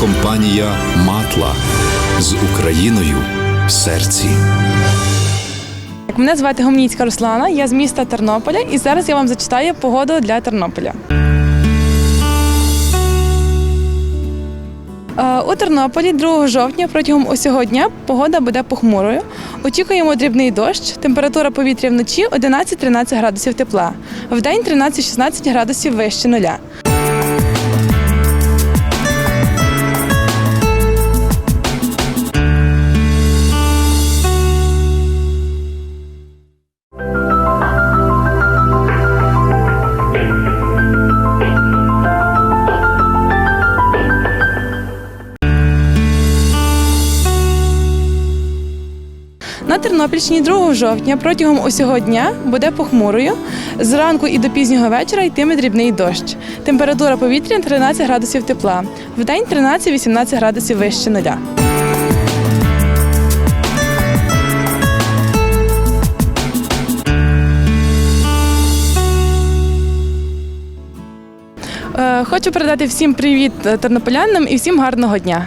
компанія Матла з Україною в серці. Мене звати Гомніцька Руслана, я з міста Тернополя, і зараз я вам зачитаю погоду для Тернополя. Е, У Тернополі 2 жовтня протягом усього дня погода буде похмурою. Очікуємо дрібний дощ. Температура повітря вночі 11-13 градусів тепла. Вдень 13-16 градусів вище нуля. На Тернопільщині 2 жовтня протягом усього дня буде похмурою. Зранку і до пізнього вечора йтиме дрібний дощ. Температура повітря 13 градусів тепла. Вдень 13-18 градусів вище нуля. Е, Хочу передати всім привіт е, тернополянам і всім гарного дня.